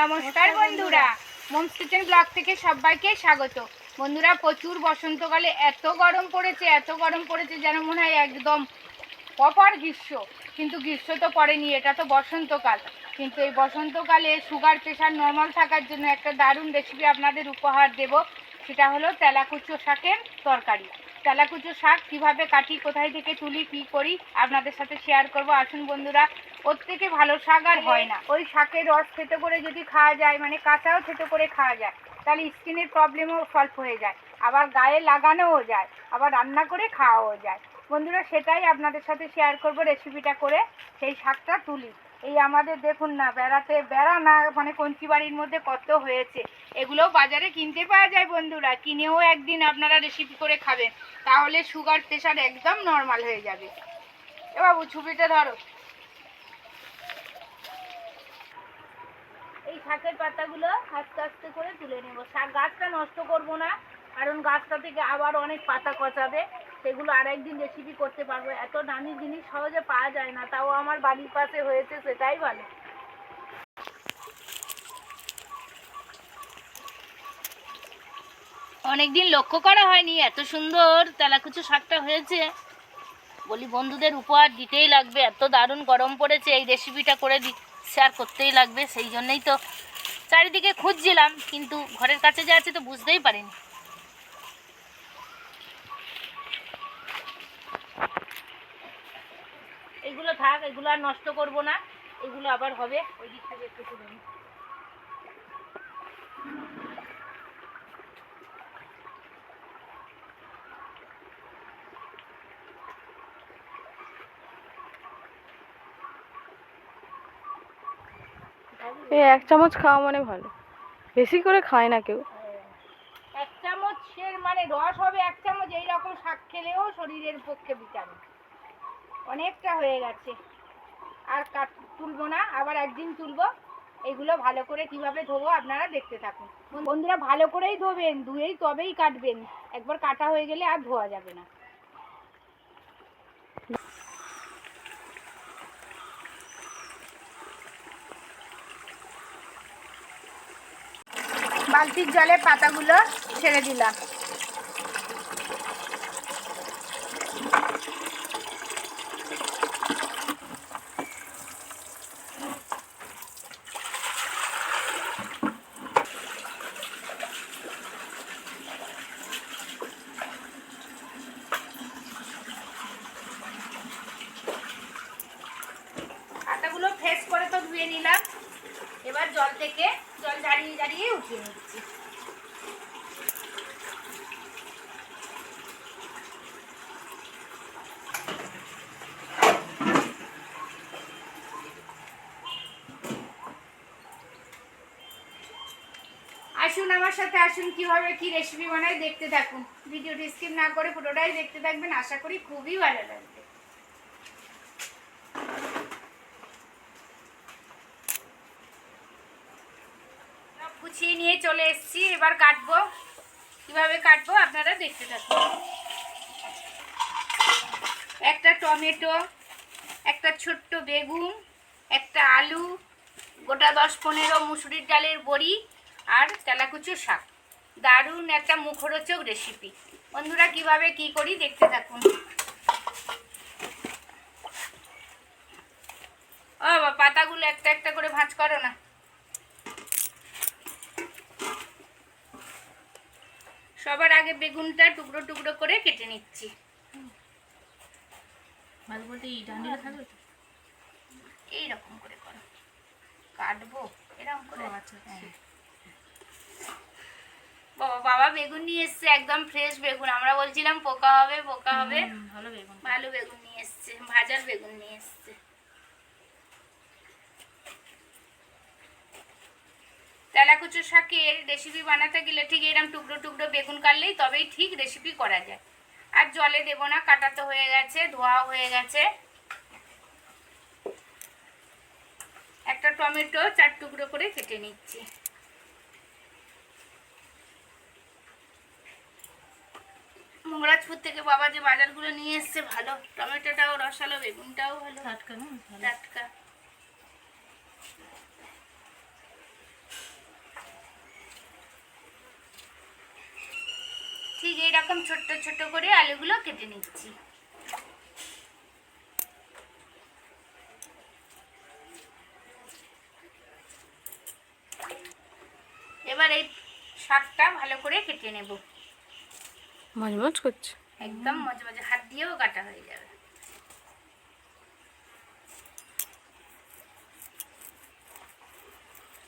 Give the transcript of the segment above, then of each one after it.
নমস্কার বন্ধুরা। Moms kitchen blog থেকে সবাইকে স্বাগত। বন্ধুরা, প্রচুর বসন্তকালে এত গরম পড়েছে, এত গরম পড়েছে যেন মনে হয় একদম অপর গ্রীষ্ম। কিন্তু গ্রীষ্ম তো পড়েনি, এটা তো বসন্তকাল। কিন্তু এই বসন্তকালে সুগার প্রেশার নর্মাল থাকার জন্য একটা দারুণ রেসিপি আপনাদের উপহার দেব। সেটা হলো তেলাকুচো শাকের তরকারি। তেলাকুচো শাক কীভাবে কাটি কোথায় থেকে তুলি কি করি আপনাদের সাথে শেয়ার করব। আসুন বন্ধুরা ওর থেকে ভালো শাক আর হয় না। ওই শাকের রস খেতে করে যদি খাওয়া যায় মানে কাঁচাও খেতে করে খাওয়া যায় তাহলে স্কিনের প্রবলেমও সলভ হয়ে যায়। আবার গায়ে লাগানোও যায় আবার রান্না করে খাওয়াও যায়। বন্ধুরা সেটাই আপনাদের সাথে শেয়ার করব রেসিপিটা করে সেই শাকটা তুলি। এই আমাদের দেখুন না, বেড়াতে, বেড়া না মানে কঞ্চি বাড়ির মধ্যে কত হয়েছে। এগুলো বাজারে কিনতে পাওয়া যায় বন্ধুরা। কিনেও একদিন আপনারা রেসিপি করে খাবেন। তাহলে সুগার প্রেশার একদম নর্মাল হয়ে যাবে। এ বাবু ছুপিটা ধরো। এই শাকের পাতাগুলো আস্তে আস্তে করে তুলে নেব। শাক গাছটা নষ্ট করব না, কারণ গাছটা থেকে আবার অনেক পাতা কচাবে। সেগুলো আর একদিন রেসিপি করতে পারব। এত দামি জিনিস সহজে পাওয়া যায় না, তাও আমার বাড়ির পাশে হয়েছে, সেটাই ভালো। অনেকদিন লক্ষ্য করা হয়নি, এত সুন্দর তেলাকুচু শাকটা হয়েছে। বলি, বন্ধুদের উপহার দিতেই লাগবে, এত দারুণ গরম পড়েছে, এই রেসিপিটা করে দি শেয়ার করতেই লাগবে, সেই জন্যই তো চারিদিকে খুঁজছিলাম, কিন্তু ঘরের কাছে যে আছে তো বুঝতেই পারিনি এগুলো থাক এগুলো আর নষ্ট করব না। এগুলো আবার হবে। ওই দিক থেকে একটু তুলে এই এক চামচ খাওয়া মানে ভালো। বেশি করে খায় না কেউ। এক চামচের মানে রস হবে এক চামচ এইরকম শাক খেলেও শরীরের পক্ষে ভিটামিন অনেকটা হয়ে গেছে। আর কাট তুলবো না, আবার একদিন তুলবো। এগুলো ভালো করে কীভাবে ধোবো আপনারা দেখতে থাকুন। বন্ধুরা, ভালো করেই ধোবেন, ধুয়েই তবেই কাটবেন। একবার কাটা হয়ে গেলে আর ধোয়া যাবে না। বালতির জলে পাতাগুলো ছেড়ে দিলাম পাতাগুলো ফ্রেশ করে তো ধুয়ে নিলাম এবার জল থেকে জল উঠিয়ে নিচ্ছি। আসুন আমার সাথে, আসুন কীভাবে কি রেসিপি বানাই, দেখতে থাকুন। ভিডিওটি স্কিপ না করে পুরোটাই দেখতে থাকবেন, আশা করি খুবই ভালো লাগবে সব গুছিয়ে নিয়ে এসেছি এবার কাটবো। কীভাবে কাটবো আপনারা দেখতে থাকুন। একটা টমেটো, একটা ছোট্ট বেগুন, একটা আলু, গোটা দশ পনেরো মুসুরির ডালের বড়ি আর তেলাকুচো শাক। দারুণ একটা মুখরোচক রেসিপি বন্ধুরা, কীভাবে কি করি দেখতে থাকুন। ও বাবা, পাতাগুলো একটা একটা করে ভাঁজ করো না। সবার আগে বেগুনটা টুকরো টুকরো করে কেটে নিচ্ছি। এইরকম করে করো। কাটবো এরকম করে। আচ্ছা হ্যাঁ। বাবা বাবা বেগুন নিয়ে এসছে একদম ফ্রেশ বেগুন। আমরা বলছিলাম পোকা হবে পোকা হবে। ভালো বেগুন। ভালো বেগুন নিয়ে এসছে ভাজার বেগুন নিয়ে এসছে। তেলাকুচো শাকের রেসিপি বানাতে গেলে ঠিক এরকম টুকরো টুকরো বেগুন কাটলেই তবেই ঠিক রেসিপি করা যায়। আর জলে দেবো না কাটা তো হয়ে গেছে ধোয়া হয়ে গেছে। একটা টমেটো চার টুকরো করে কেটে নিচ্ছি। মহারাজপুর থেকে বাবা যে বাজারগুলো নিয়ে এসছে ভালো। টমেটোটাও রসালো বেগুনটাও ভালো। টাটকা টাটকা। এরকম ছোট্ট ছোট করে আলুগুলো কেটে নিচ্ছি। এবার এই শাকটা ভালো করে কেটে নেব। মজমজ করছে। একদম মজা মজা হাত দিয়েও কাটা হয়ে যাবে।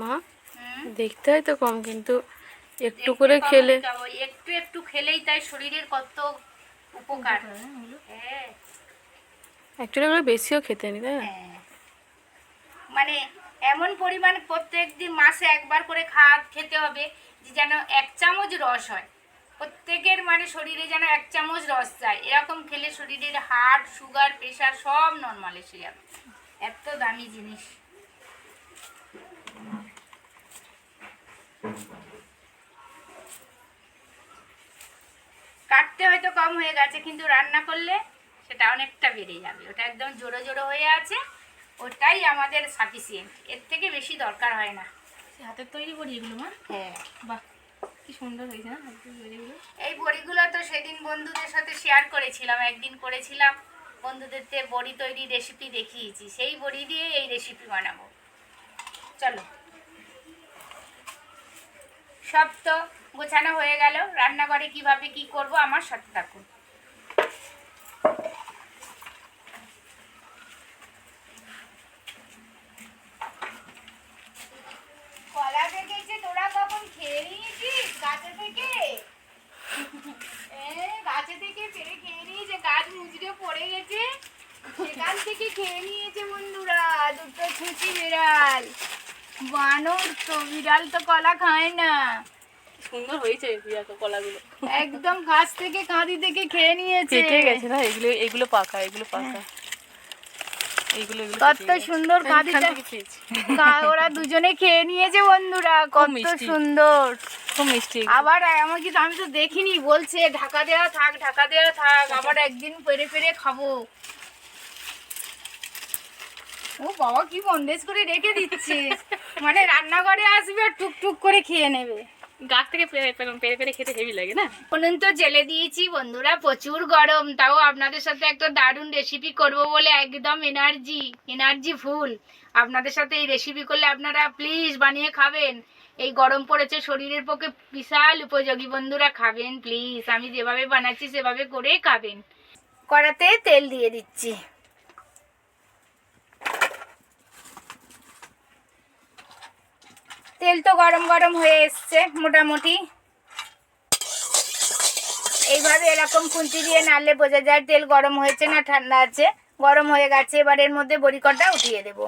মা হুম। দেখতে হয় তো কম কিন্তু একটু করে খেলে। একটু একটু খেলেই তাই শরীরের কত উপকার। হ্যাঁ অ্যাকচুয়ালি আমরা বেশিও খেতে নি তাই হ্যাঁ। মানে এমন পরিমাণ প্রত্যেক দিন মাসে একবার করে খাওয়া খেতে হবে যে যেন এক চামচ রস হয়। প্রত্যেকের মানে শরীরে যেন এক চামচ রস যায়। এরকম খেলে শরীরের হার্ট সুগার প্রেশার সব নর্মাল এসে যাবে। এত দামি জিনিস। কাটতে হয়তো কম হয়ে গেছে কিন্তু রান্না করলে সেটা অনেকটা বেড়ে যাবে। ওটা একদম জোড়ো জোড়ো হয়ে আছে ওটাই আমাদের সাফিসিয়েন্ট এর থেকে বেশি দরকার হয় না। হাতের তৈরি করি এগুলো মা? হ্যাঁ। বাহ কি সুন্দর হয়েছে না হাতের এই বড়িগুলো তো সেদিন বন্ধুদের সাথে শেয়ার করেছিলাম একদিন করেছিলাম। বন্ধুদের বড়ি তৈরি রেসিপি দেখিয়েছি সেই বড়ি দিয়ে এই রেসিপি বানাবো। চলো। সব তো গোছানো হয়ে গেল। রান্নাঘরে কীভাবে কি করব আমার সাথে থাকুন। কলা তোরা খেয়ে নিয়েছিস গাছে থেকে? গাছে থেকে পেরে খেয়ে নিয়েছে, গাছ পড়ে গেছে। থেকে খেয়ে নিয়েছে বন্ধুরা, দুটো বিড়াল। বানর তো, বিড়াল তো কলা খায় না। সুন্দর হয়েছে দেখো কলাগুলো। একদম গাছ থেকে কাঁদি থেকে খেয়ে নিয়েছে। গেছে না? এগুলো এগুলো পাকা এগুলো পাকা। এইগুলো কত সুন্দর কাঁদিটা। ওরা দুজনে খেয়ে নিয়েছে বন্ধুরা কত সুন্দর। খুব মিষ্টি আবার আমাকে তো আমি তো দেখিনি বলছে ঢাকা দেওয়া থাক ঢাকা দেওয়া থাক আবার একদিন পেরে পেরে খাব। ও বাবা কি বন্দেজ করে রেখে দিচ্ছে মানে রান্নাঘরে আসবে আর টুকটুক করে খেয়ে নেবে। গাছ থেকে পেরে পেরে খেতে হেভি লাগে না? উনুন তো, জেলে দিয়েছি বন্ধুরা, প্রচুর গরম। তাও আপনাদের সাথে একটা দারুণ রেসিপি করব বলে একদম এনার্জি এনার্জি ফুল আপনাদের সাথে এই রেসিপি করলে আপনারা প্লিজ বানিয়ে খাবেন। এই গরম পড়েছে, শরীরের পক্ষে বিশাল উপযোগী বন্ধুরা, খাবেন প্লিজ আমি যেভাবে বানাচ্ছি, সেভাবে করে খাবেন। কড়াতে তেল দিয়ে দিচ্ছি। তেল তো গরম গরম হয়ে এসছে, মোটামুটি। এইভাবে এরকম খুন্তি দিয়ে নাড়লে বোঝা যায় তেল গরম হয়েছে না ঠান্ডা আছে। গরম হয়ে গেছে, এবার এর মধ্যে বড়িকটা উঠিয়ে দেব।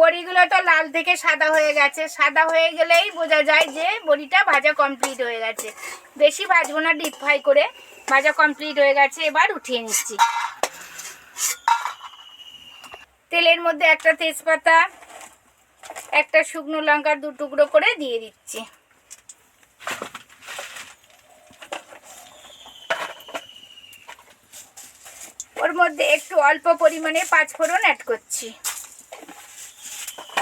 বড়িগুলো তো লাল থেকে সাদা হয়ে গেছে। সাদা হয়ে গেলেই বোঝা যায় যে বড়িটা ভাজা কমপ্লিট হয়ে গেছে। বেশি ভাজবো না ডিপ ফ্রাই করে। ভাজা কমপ্লিট হয়ে গেছে, এবার উঠিয়ে নিচ্ছি। তেলের মধ্যে একটা তেজপাতা, একটা শুকনো লঙ্কার দু টুকরো করে দিয়ে দিচ্ছি। ওর মধ্যে একটু অল্প পরিমাণে পাঁচফোড়ন অ্যাড করছি।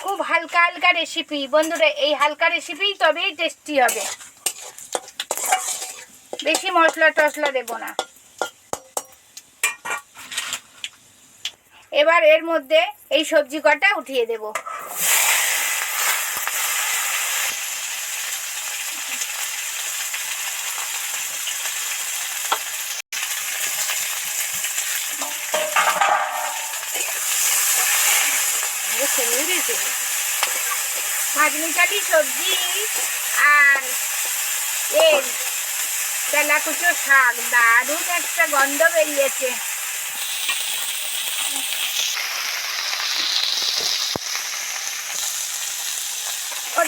খুব হালকা হালকা রেসিপি বন্ধুরা, এই হালকা রেসিপি তবেই টেস্টি হবে। বেশি মশলা টশলা দেবো না। এবার এর মধ্যে এই সবজি কটা উঠিয়ে দেব। আরে ভাজনি কাটি সবজি আর এর তেলাকুচো শাক, দারুণ একটা গন্ধ বেরিয়েছে।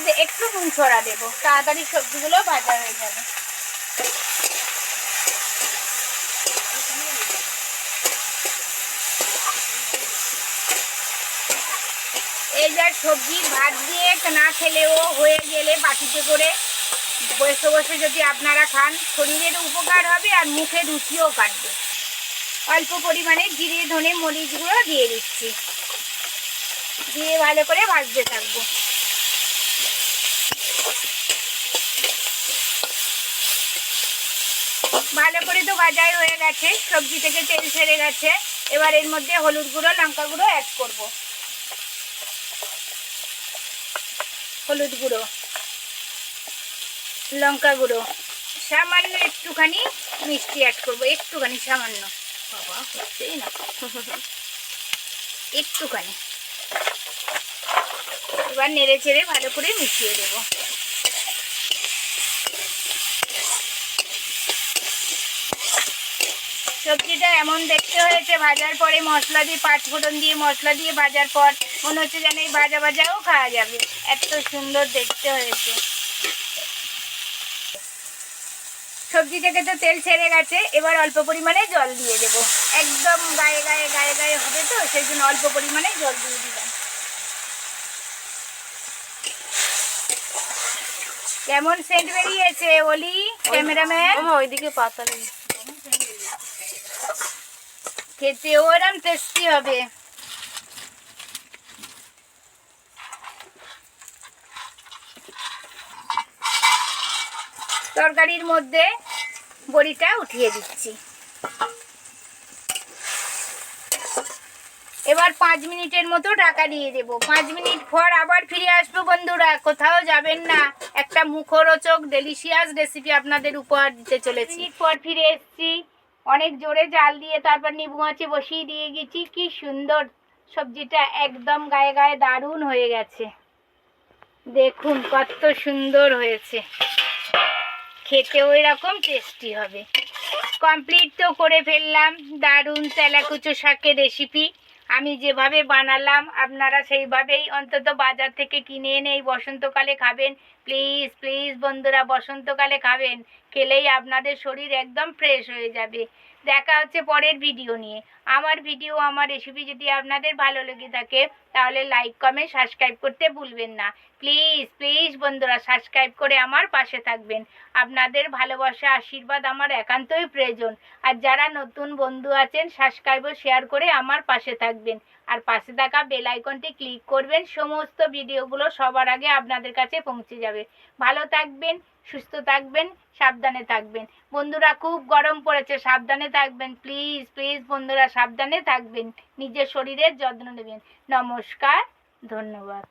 দিয়ে একটু নুন ছড়া দেবো। তাড়াতাড়ি সবজিগুলো ভাজা হয়ে যাবে। এই যা সবজি ভাত দিয়ে না খেলেও হয়ে গেলে বাটিতে করে বসে বসে যদি আপনারা খান, শরীরের উপকার হবে আর মুখে রুচিও কাটবে। অল্প পরিমাণে জিরে, ধনে মরিচগুলো দিয়ে দিচ্ছি। দিয়ে ভালো করে ভাজতে থাকব। ভালো করে তো ভাজাই হয়ে গেছে, সবজি থেকে তেল ছেড়ে গেছে। এবার এর মধ্যে হলুদ গুঁড়ো, লঙ্কা গুঁড়ো অ্যাড করব। হলুদ গুঁড়ো, লঙ্কা গুঁড়ো, সামান্য একটুখানি মিষ্টি অ্যাড করব, একটুখানি সামান্য। বাবা, হচ্ছেই না। একটুখানি। এবার নেড়ে চেড়ে ভালো করে মিশিয়ে দেবো। সবজিটা এমন দেখতে হয়েছে ভাজার পরে মশলা দিয়ে পাঁচ ফোড়ন দিয়ে মশলা দিয়ে ভাজার পর মনে হচ্ছে যেন এই ভাজা ভাজাও খাওয়া যাবে। এত সুন্দর দেখতে হয়েছে। সবজি থেকে তো তেল ছেড়ে গেছে এবার অল্প পরিমাণে জল দিয়ে দেবো। একদম গায়ে গায়ে গায়ে গায়ে হবে তো সেই জন্য অল্প পরিমাণে জল দিয়ে দিলাম। কেমন সেন্ট বেরিয়েছে ওলি ক্যামেরাম্যান? ওইদিকে পাতা নেই। খেতেও এরম টেস্টি হবে। তরকারির মধ্যে বড়িটা উঠিয়ে দিচ্ছি। এবার পাঁচ মিনিটের মতো ঢাকা দিয়ে দেবো। পাঁচ মিনিট পর আবার ফিরে আসব বন্ধুরা, কোথাও যাবেন না। একটা মুখরোচক ডেলিশিয়াস রেসিপি আপনাদের উপহার দিতে চলেছি। পর ফিরে এসেছি। অনেক জোরে জাল দিয়ে তারপর নিবু মাছে বসিয়ে দিয়ে গেছি। কি সুন্দর সবজিটা একদম গায়ে গায়ে দারুণ হয়ে গেছে। দেখুন কত সুন্দর হয়েছে। খেতেও এরকম টেস্টি হবে। কমপ্লিট তো করে ফেললাম। দারুণ তেলাকুচো শাকের রেসিপি আমি যেভাবে বানালাম, আপনারা সেইভাবেই অন্তত বাজার থেকে কিনে এনে এই বসন্তকালে খাবেন। প্লিজ প্লিজ বন্ধুরা, বসন্তকালে খাবেন। খেলেই আপনাদের শরীর একদম ফ্রেশ হয়ে যাবে। দেখা হচ্ছে পরের ভিডিও নিয়ে। আমার ভিডিও আমার রেসিপি যদি আপনাদের ভালো লেগে থাকে, তাহলে লাইক কমেন্ট সাবস্ক্রাইব করতে ভুলবেন না। প্লিজ প্লিজ বন্ধুরা সাবস্ক্রাইব করে আমার পাশে থাকবেন। আপনাদের ভালোবাসা, আশীর্বাদ আমার একান্তই প্রয়োজন। আর যারা নতুন বন্ধু আছেন সাবস্ক্রাইব ও শেয়ার করে আমার পাশে থাকবেন। আর পাশে থাকা বেল আইকনটি ক্লিক করবেন, সমস্ত ভিডিওগুলো সবার আগে আপনাদের কাছে পৌঁছে যাবে। ভালো থাকবেন, সুস্থ থাকবেন, সাবধানে থাকবেন। বন্ধুরা, খুব গরম পড়েছে, সাবধানে থাকবেন। প্লিজ প্লিজ বন্ধুরা সাবধানে থাকবেন। নিজের শরীরের যত্ন নেবেন। নমস্কার ধন্যবাদ।